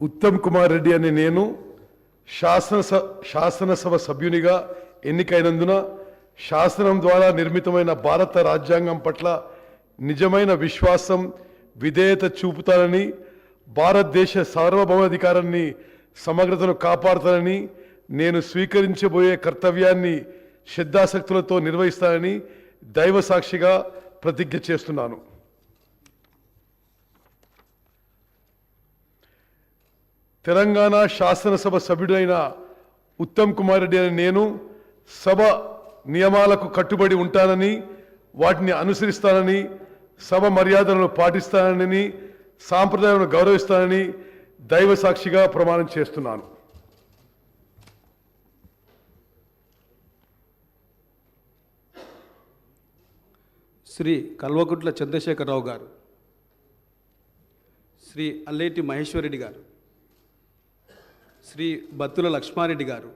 ఉత్తమ్ కుమార్ రెడ్డి అనే నేను శాసనస శాసనసభ సభ్యునిగా ఎన్నికైనందున శాసనం ద్వారా నిర్మితమైన భారత రాజ్యాంగం పట్ల నిజమైన విశ్వాసం విధేయత చూపుతానని భారతదేశ సార్వభౌమాధికారాన్ని సమగ్రతను కాపాడుతానని నేను స్వీకరించబోయే కర్తవ్యాన్ని శ్రద్ధాసక్తులతో నిర్వహిస్తానని దైవ సాక్షిగా ప్రతిజ్ఞ చేస్తున్నాను. తెలంగాణ శాసనసభ సభ్యుడైన ఉత్తమ్ కుమార్ రెడ్డి అని నేను సభ నియమాలకు కట్టుబడి ఉంటానని వాటిని అనుసరిస్తానని సభ మర్యాదలను పాటిస్తానని సాంప్రదాయాలను గౌరవిస్తానని దైవ సాక్షిగా ప్రమాణం చేస్తున్నాను. శ్రీ కల్వకుట్ల చంద్రశేఖరరావు గారు శ్రీ అల్లేటి మహేశ్వరరెడ్డి గారు శ్రీ బత్తుల లక్ష్మారెడ్డి గారు.